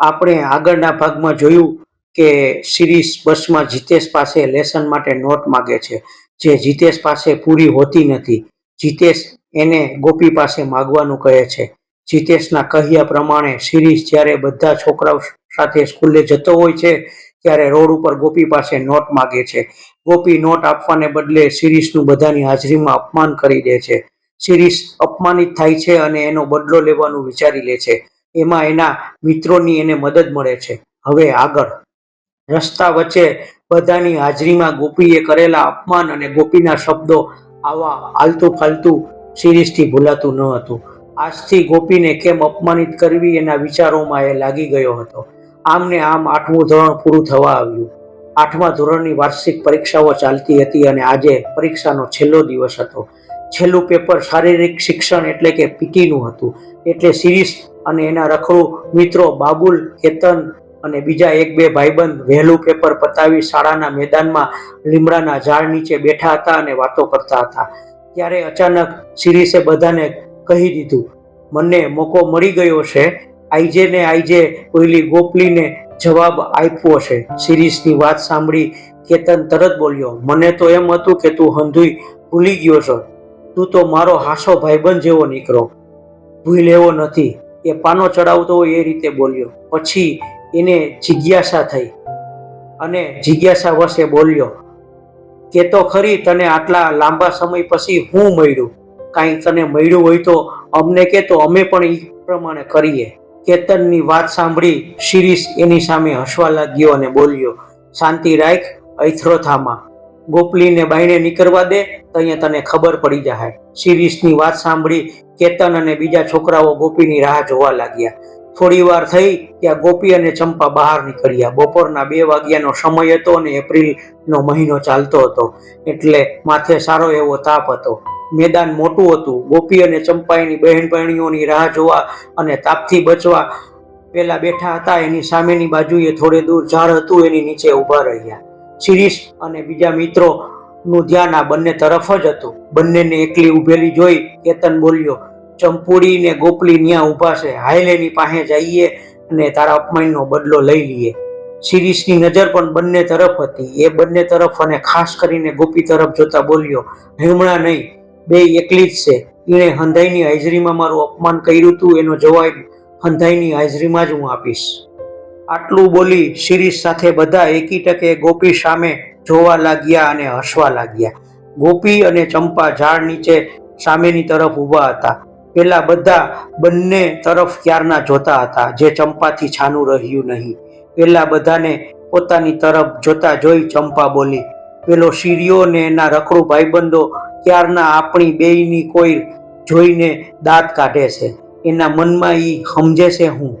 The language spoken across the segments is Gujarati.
આપણે આગળના ભાગમાં જોયું કે સિરીઝ બસમાં જીતેશ પાસે લેસન માટે નોટ માગે છે. જે જીતેશ પાસે પૂરી હોતી નથી. જીતેશ એને ગોપી પાસે માગવાનું કહે છે. જીતેશના કહ્યા પ્રમાણે સિરીઝ જ્યારે બધા છોકરાઓ સાથે સ્કૂલે જતો હોય છે, ત્યારે રોડ ઉપર ગોપી પાસે નોટ માગે છે. ગોપી નોટ આપવાને બદલે શિરીષનું બધાની હાજરીમાં અપમાન કરી દે છે. શિરીષ અપમાનિત થાય છે અને એનો બદલો લેવાનું વિચારી લે છે. એમાં એના મિત્રોની એને મદદ મળે છે. હવે આગળ. રસ્તા વચ્ચે બધાની હાજરીમાં ગોપીએ કરેલા અપમાન અને ગોપીના શબ્દો આવા આલતુ ફાલતુ શિરીષથી ભૂલાતું ન હતું. આજથી ગોપીને કેમ અપમાનિત કરવી એના વિચારોમાં એ લાગી ગયો હતો. આમને આમ આઠમું ધોરણ પૂરું થવા આવ્યું. આઠમા ધોરણની વાર્ષિક પરીક્ષાઓ ચાલતી હતી અને આજે પરીક્ષાનો છેલ્લો દિવસ હતો. છેલ્લું પેપર શારીરિક શિક્ષણ એટલે કે પીટીનું હતું. એટલે શિરીષ અને એના રખડુ મિત્રો બાબુલ, કેતન અને બીજા એક બે ભાઈબંધ વહેલું પેપર પતાવી શાળાના મેદાનમાં લીમડાના ઝાડ નીચે બેઠા હતા અને વાતો કરતા હતા. ત્યારે અચાનક શિરીષે બધાને કહી દીધું, મને મોકો મળી ગયો છે. આઈજે ને આઈજે કોઈલી ગોપલીને જવાબ આપ્યો છે. શિરીષની વાત સાંભળી કેતન તરત બોલ્યો, મને તો એમ હતું કે તું હંધુઈ ભૂલી ગયો છો. તું તો મારો હાસો ભાઈબંધ જેવો નીકળો. ભૂલ એવો નથી. એ પાનો ચડાવતો હોય એ રીતે બોલ્યો. પછી એને જિજ્ઞાસા થઈ અને જિજ્ઞાસા વશે બોલ્યો, કે તો ખરી તને આટલા લાંબા સમય પછી હું મળ્યું કાંઈ તને મળ્યું હોય તો અમને કે તો અમે પણ એ પ્રમાણે કરીએ. કેતનની વાત સાંભળી શિરીષ એની સામે હસવા લાગ્યો અને બોલ્યો, શાંતિ રાખ અથરોથામાં ગોપલીને બાઈને નીકળવા દે તો અહીંયા તને ખબર પડી જાય શિરીષની વાત સાંભળી કેતન અને બીજા છોકરાઓ ગોપીની રાહ જોવા લાગ્યા. થોડી વાર થઈ ત્યાં ગોપી અને ચંપા બહાર નીકળ્યા. બપોરના બે વાગ્યાનો સમય હતો અને એપ્રિલનો મહિનો ચાલતો હતો, એટલે માથે સારો એવો તાપ હતો. મેદાન મોટું હતું. ગોપી અને ચંપાઈની બહેનપણીઓની રાહ જોવા અને તાપથી બચવા પેલા બેઠા હતા, એની સામેની બાજુએ થોડે દૂર ઝાડ હતું, એની નીચે ઊભા રહ્યા. શિરીષ અને બીજા મિત્રો નું ધ્યાન આ બંને તરફ જ હતું. બંનેને એકલી ઊભેલી જોઈ કેતન બોલ્યો ચંપુડી ને ગોપલી ન્યા ઊભા છે. હાયલેની પાસે જઈએ અને તારા અપમાનનો બદલો લઈ લઈએ. શિરીષની નજર પણ બંને તરફ હતી. એ બંને તરફ અને ખાસ કરીને ગોપી તરફ જોતા બોલ્યો હમણાં નહીં, બે એકલી જ છે. એણે હંધાઈની હાજરીમાં મારું અપમાન કર્યું હતું એનો જવાબ હંધાઈની હાજરીમાં જ હું આપીશ. આટલું બોલી શિરીષ સાથે બધા એકી ટકે ગોપી સામે જોવા લાગ્યા અને હસવા લાગ્યા. ગોપી અને ચંપા ઝાડ નીચે સામેની તરફ ઊભા હતા. પેલા બધા બંને તરફ ક્યારના જોતા હતા જે ચંપાથી છાનું રહ્યું નહીં. પેલા બધાને પોતાની તરફ જોતા જોઈ ચંપા બોલી, પેલો શીરીઓ ને એના રખડું ભાઈબંધો ક્યારના આપણી બેયની કોઈ જોઈને દાંત કાઢે છે? એના મનમાં એ સમજે છે હું.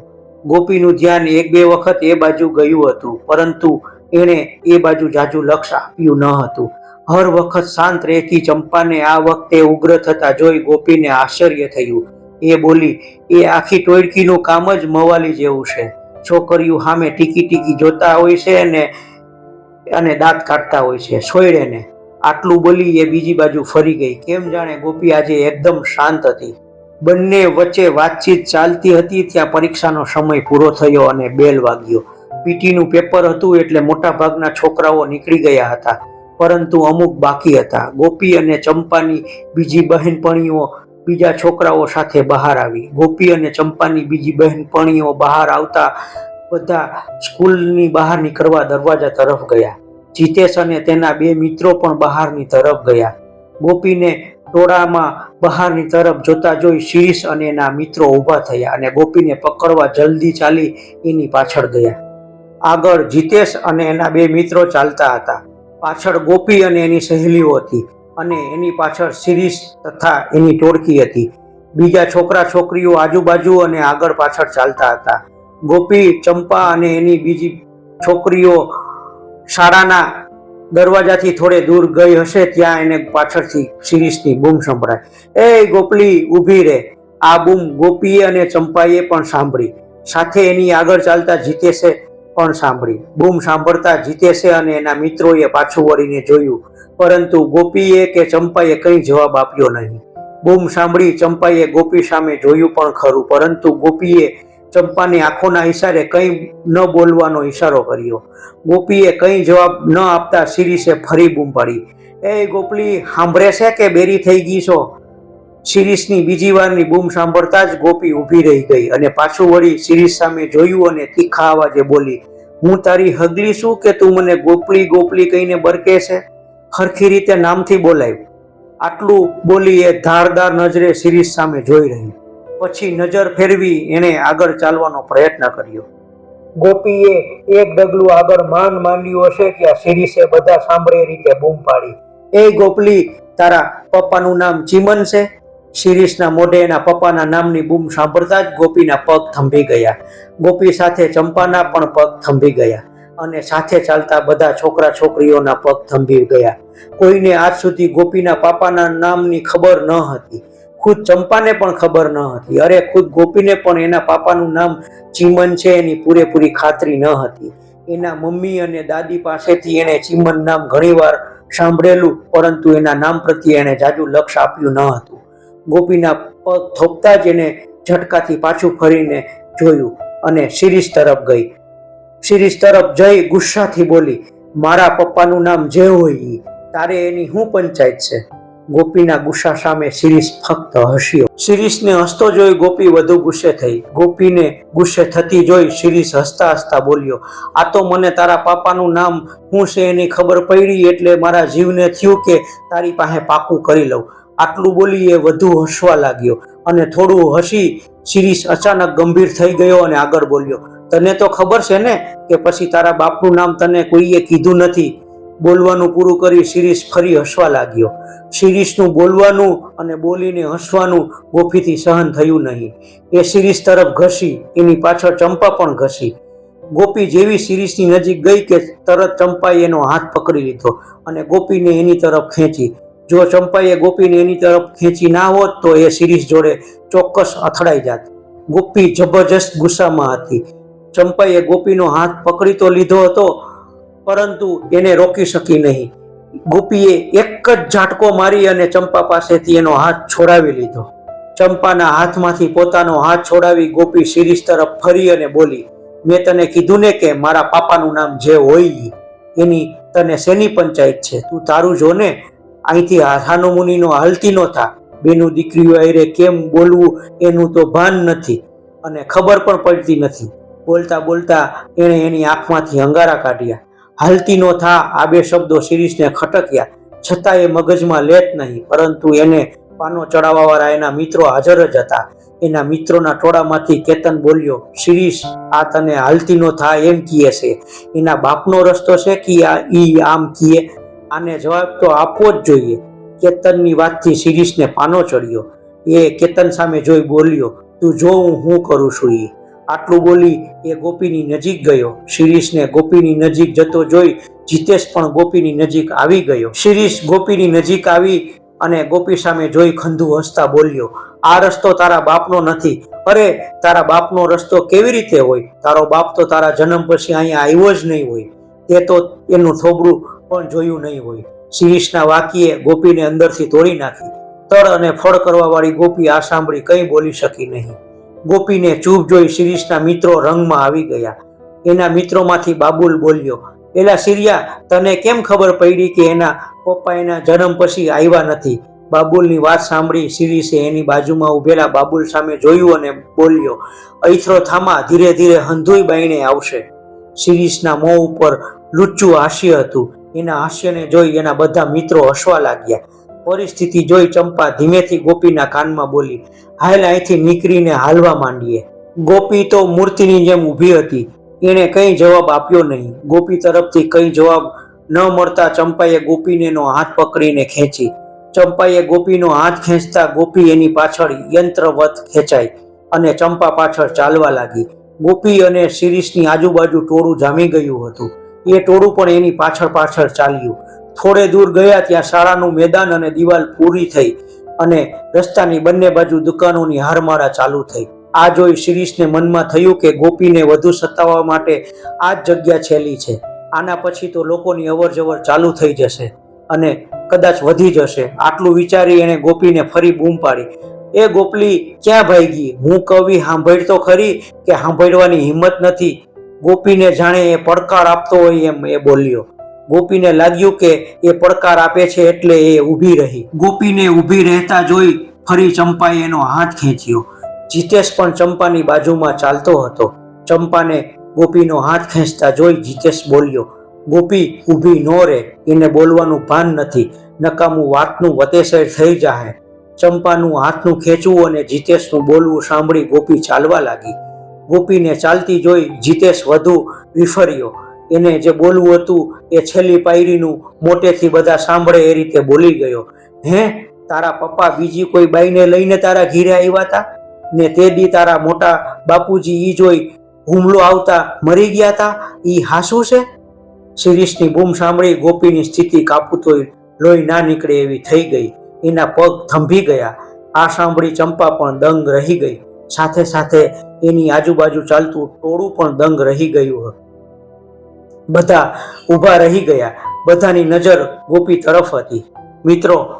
ગોપીનું ધ્યાન એક બે વખત એ બાજુ ગયું હતું, પરંતુ એણે એ બાજુ જાજુ લક્ષ આપ્યું ન હતું. હર વખત શાંત રહેતી ચંપાને આ વખતે ઉગ્ર થતા જોઈ ગોપીને આશ્ચર્ય થયું. એ બોલી, એ આખી ટોળકીનું કામ જ મવાલી જેવું છે. છોકરીઓ સામે ટીકી ટીકી જોતા હોય છે અને અને દાંત કાઢતા હોય છે. સોયડેને આટલું બોલી એ બીજી બાજુ ફરી ગઈ. કેમ જાણે ગોપી આજે એકદમ શાંત હતી. બંને વચ્ચે વાતચીત ચાલતી હતી ત્યાં પરીક્ષાનો સમય પૂરો થયો અને બેલ વાગ્યો. પીટીનું પેપર હતું એટલે મોટા ભાગના છોકરાઓ નીકળી ગયા હતા. પરંતુ અમુક બાકી હતા. ગોપી અને ચંપાની બીજી બહેનપણીઓ બીજા છોકરાઓ સાથે બહાર આવી. ગોપી અને ચંપાની બીજી બહેનપણીઓ બહાર આવતા બધા સ્કૂલની બહાર નીકળવા દરવાજા તરફ ગયા. જીતેશ અને તેના બે મિત્રો પણ બહારની તરફ ગયા. ગોપીને ટોળામાં બહારની તરફ જોતા જોઈ શિરીષ અને એના મિત્રો ઊભા થયા અને ગોપીને પકડવા જલ્દી ચાલી એની પાછળ ગયા. આગળ જીતેશ અને એના બે મિત્રો ચાલતા હતા. પાછળ ગોપી અને એની સહેલીઓ હતી અને એની પાછળ શિરીષ તથા એની ટોળકી હતી. બીજા છોકરા છોકરીઓ આજુબાજુ અને આગળ પાછળ ચાલતા હતા. ગોપી, ચંપા અને એની બીજી છોકરીઓ શાળાના દરવાજાથી થોડે દૂર ગઈ હશે ત્યાં એને પાછળથી શિરીષની બૂમ સંભળાય. એ ગોપલી, ઊભી રે. આ બૂમ ગોપીએ અને ચંપાએ પણ સાંભળી. સાથે એની આગળ ચાલતા જીતેશે પણ સાંભળી. બૂમ સાંભળતા જીતેશે અને એના મિત્રોએ પાછું વળીને જોયું. પરંતુ ગોપીએ કે ચંપાએ કંઈ જવાબ આપ્યો નહીં. બૂમ સાંભળી ચંપાએ ગોપી સામે જોયું પણ ખરું, પરંતુ ગોપીએ ચંપાની આંખોના ઈશારે કંઈ ન બોલવાનો ઇશારો કર્યો. ગોપીએ કંઈ જવાબ ન આપતા શિરીષે ફરી બૂમ પાડી. એ ગોપલી, સાંભળે છે કે બેરી થઈ ગઈ છો? શિરીષની બીજી વારની બૂમ સાંભળતા જ ગોપી ઊભી રહી ગઈ અને પાછું વળી શિરીષ સામે જોયું અને તીખા અવાજે બોલી, હું તારી હગલી છું કે તું મને ગોપલી ગોપલી કહીને બરકે છે? હરખી રીતે નામથી બોલાયું. આટલું બોલી એ ધારદાર નજરે શિરીષ સામે જોઈ રહી પછી નજર ફેરવી એણે આગળ ચાલવાનો પ્રયત્ન કર્યો. ગોપીએ એક ડગલું આગળ માંડ માંડ્યું હશે કે આ શિરીષે બધા સાંભળે રીતે બૂમ પાડી. એ ગોપલી, તારા પપ્પાનું નામ ચીમન છે? શિરીષના મોઢે એના પપ્પાના નામની બૂમ સાંભળતા જ ગોપીના પગ થંભી ગયા. ગોપી સાથે ચંપાના પણ પગ થંભી ગયા અને સાથે ચાલતા બધા છોકરા છોકરીઓના પગ થંભી ગયા. કોઈને આજ સુધી ગોપીના પાપાના નામની ખબર ન હતી. ખુદ ચંપાને પણ ખબર ન હતી. અરે, ખુદ ગોપીને પણ એના પાપાનું નામ ચીમન છે એની પૂરેપૂરી ખાતરી ન હતી. એના મમ્મી અને દાદી પાસેથી એણે ચીમન નામ ઘણીવાર સાંભળેલું, પરંતુ એના નામ પ્રત્યે એણે જાજુ લક્ષ આપ્યું ન હતું. ગોપીના પગ થોપતા જ એને ઝટકાથી પાછું ફરીને જોયું અને શિરીષ તરફ ગઈ. શિરીષ તરફ જઈ ગુસ્સાથી બોલી, મારા પપ્પાનું નામ જે હોય તારે એની હું પંચાયત છે? ગોપીના ગુસ્સા સામે શિરીષ ફક્ત હસ્યો. શિરીષને હસતો જોઈ ગોપી વધુ ગુસ્સે થઈ. ગોપીને ગુસ્સે થતી જોઈ શિરીષ હસતા હસતા બોલ્યો, આ તો મને તારા પાપાનું નામ હું છે એની ખબર પડી એટલે મારા જીવને થયું કે તારી પાસે પાકું કરી લઉં. આટલું બોલી એ વધુ હસવા લાગ્યો અને થોડું હસી શિરીષ અચાનક ગંભીર થઈ ગયો અને આગળ બોલ્યો, તને તો ખબર છે ને કે પછી તારા બાપનું નામ તને કોઈએ કીધું નથી? બોલવાનું પૂરું કરી શિરીષ ફરી હસવા લાગ્યો. શિરીષનું બોલવાનું અને બોલીને હસવાનું ગોપીથી સહન થયું નહીં. એ શિરીષ તરફ ઘસી, એની પાછળ ચંપા પણ ઘસી. ગોપી જેવી શિરીષની નજીક ગઈ કે તરત ચંપાએ એનો હાથ પકડી લીધો અને ગોપીને એની તરફ ખેંચી. જો ચંપાઈએ ગોપીને એની તરફ ખેંચી ના હોત, તો એ શિરીષ જોડે ચોક્કસ અથડાઈ જાત. ગોપી જબરજસ્ત ગુસ્સામાં હતી. ચંપાઈએ ગોપીનો હાથ પકડી તો લીધો હતો, પરંતુ એને રોકી શકી નહીં. ગોપીએ એક જ ઝાટકો મારી અને ચંપા પાસેથી એનો હાથ છોડાવી લીધો. ચંપાના હાથમાંથી પોતાનો હાથ છોડાવી ગોપી શિરીષ તરફ ફરી અને બોલી, મેં તને કીધું ને કે મારા પાપાનું નામ જે હોય. એની તને શેની પંચાયત છે? તું તારું જો ને અહીંથી હાનુમુનિનો હાલતી નો થા બેનું દીકરીઓ અરે કેમ બોલવું એનું તો ભાન નથી અને ખબર પણ પડતી નથી. બોલતા બોલતા એણે એની આંખમાંથી અંગારા કાઢ્યા. હાલતી નો થા આ બે શબ્દો શિરીષને ખટક્યા. છતાં એ મગજમાં લેત નહીં, પરંતુ એને પાનો ચડાવવાવાળા એના મિત્રો હાજર જ હતા. એના મિત્રોના ટોળામાંથી કેતન બોલ્યો, શિરીષ, આ તને હાલતી નો થા એમ કીએ છે. એના બાપનો રસ્તો છે કે આ ઈ આમ કીએ? આને જવાબ તો આપવો જ જોઈએ. કેતનની વાતથી શિરીષને પાનો ચડ્યો. એ કેતન સામે જોઈ બોલ્યો, તું જો, હું હું કરું છું એ આટલું બોલી એ ગોપીની નજીક ગયો. શિરીષને ગોપીની નજીક જતો જોઈ જીતેશ પણ ગોપીની નજીક આવી ગયો. શિરીષ ગોપીની નજીક આવી અને ગોપી સામે જોઈ ખંધુ હસતા બોલ્યો, આ રસ્તો તારા બાપનો નથી. અરે, તારા બાપનો રસ્તો કેવી રીતે હોય? તારો બાપ તો તારા જન્મ પછી અહીંયા આવ્યો જ નહીં હોય. તે તો એનું થોબડું પણ જોયું નહીં હોય. શિરીષના વાક્યે ગોપીને અંદરથી તોડી નાખી. તળ અને ફળ કરવાવાળી ગોપી આ સાંભળી કંઈ બોલી શકી નહીં. ગોપીને ચૂપ જોઈ શિરીષના મિત્રો રંગમાં આવી ગયા. એના મિત્રોમાંથી બાબુલ બોલ્યો, એલા સિરિયા, તને કેમ ખબર પડી કે એના પપ્પા એના જન્મ પછી આવ્યા નથી? બાબુલની વાત સાંભળી શિરીષે એની બાજુમાં ઉભેલા બાબુલ સામે જોયું અને બોલ્યો, ઐથરો થામા, ધીરે ધીરે હંધુઈ બાઈને આવશે. શિરીષના મોં ઉપર લુચ્ચું હાસ્ય હતું. એના હાસ્યને જોઈ એના બધા મિત્રો હસવા લાગ્યા. પરિસ્થિતિ જોઈ ચંપા ધીમેથી ગોપીના કાનમાં બોલી, હાલ અહીંથી નીકળીને હાલવા માંડીએ. ગોપી તો મૂર્તિની જેમ ઊભી હતી. એણે કંઈ જવાબ આપ્યો નહીં. ગોપી તરફથી કંઈ જવાબ ન મળતા ચંપાએ ગોપીને એનો હાથ પકડીને ખેંચી. ચંપાએ ગોપીનો હાથ ખેંચતા ગોપી એની પાછળ યંત્રવત ખેંચાઈ અને ચંપા પાછળ ચાલવા લાગી. ગોપી અને શિરીષની આજુબાજુ ટોળું જામી ગયું હતું. એ ટોળું પણ એની પાછળ પાછળ ચાલ્યું. થોડે દૂર ગયા ત્યાં શાળાનું મેદાન અને દિવાલ પૂરી થઈ અને રસ્તાની બંને બાજુ દુકાનોની હારમાળા ચાલુ થઈ. આ જોઈ શિરીષને મનમાં થયું કે ગોપીને વધુ સતાવવા માટે આ જ જગ્યા છેલ્લી છે. આના પછી તો લોકોની અવર જવર ચાલુ થઈ જશે અને કદાચ વધી જશે. આટલું વિચારી એણે ગોપીને ફરી બૂમ પાડી. એ ગોપલી, ક્યાં ભાઈ ગઈ હું કવિ સાંભળતો ખરી કે સાંભળવાની હિંમત નથી? ગોપીને જાણે એ પડકાર આપતો હોય એમ એ બોલ્યો. ગોપીને લાગ્યું કે એ પડકાર આપે છે એટલે એ ઊભી રહી. ગોપીને ઊભી રહેતા જોઈ ફરી ચંપાએ એનો હાથ ખેંચ્યો. જીતેશ પણ ચંપાની બાજુમાં ચાલતો હતો. ચંપાને ગોપીનો હાથ ખેંચતા જોઈ જીતેશ બોલ્યો, ગોપી, ઊભી ન રહે એને બોલવાનું ભાન નથી. નકામું વાતનું વતેસર થઈ જાય ચંપાનું હાથનું ખેંચવું અને જીતેશનું બોલવું સાંભળી ગોપી ચાલવા લાગી. ગોપીને ચાલતી જોઈ જીતેશ વધુ વિફર્યો. એને જે બોલવું હતું એ છેલ્લી પાયરીનું મોટેથી બધા સાંભળે એ રીતે બોલી ગયો. હે, તારા પપ્પા બીજી કોઈ બાઈને લઈને તારા ઘીરે આવ્યા હતા ને તે દી તારા મોટા બાપુજી ઈ જોઈ હુમલો આવતા મરી ગયા હતા ઈ હાસું છે? શિરીષની બૂમ સાંભળી ગોપીની સ્થિતિ કાપુતોય લોહી ના નીકળે એવી થઈ ગઈ. એના પગ થંભી ગયા. આ સાંભળી ચંપા પણ દંગ રહી ગઈ. સાથે સાથે એની આજુબાજુ ચાલતું ટોળું પણ દંગ રહી ગયું હતું. બધા ઊભા રહી ગયા. બધાની નજર ગોપી તરફ હતી. મિત્રો,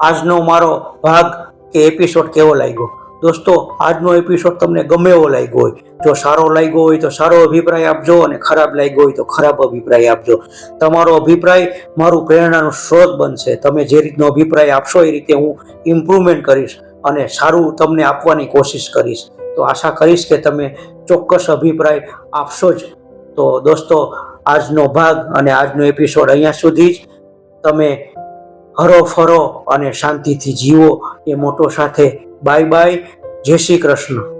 આજનો મારો ભાગ કે એપિસોડ કેવો લાગ્યો? દોસ્તો, આજનો એપિસોડ તમને ગમે એવો લાગ્યો હોય. જો સારો લાગ્યો હોય તો સારો અભિપ્રાય આપજો અને ખરાબ લાગ્યો હોય તો ખરાબ અભિપ્રાય આપજો. તમારો અભિપ્રાય મારું પ્રેરણાનું સ્ત્રોત બનશે. તમે જે રીતનો અભિપ્રાય આપશો એ રીતે હું ઇમ્પ્રુવમેન્ટ કરીશ. અને સારું તમને આપવાની કોશિશ કરીશ. તો આશા કરીશ કે તમે ચોક્કસ અભિપ્રાય આપશો જ. તો દોસ્તો, આજનો ભાગ અને આજનો એપિસોડ અહીંયા સુધી જ. તમે હરો ફરો અને શાંતિથી જીવો. એ મોટો સાથે બાય બાય જય શ્રી કૃષ્ણ.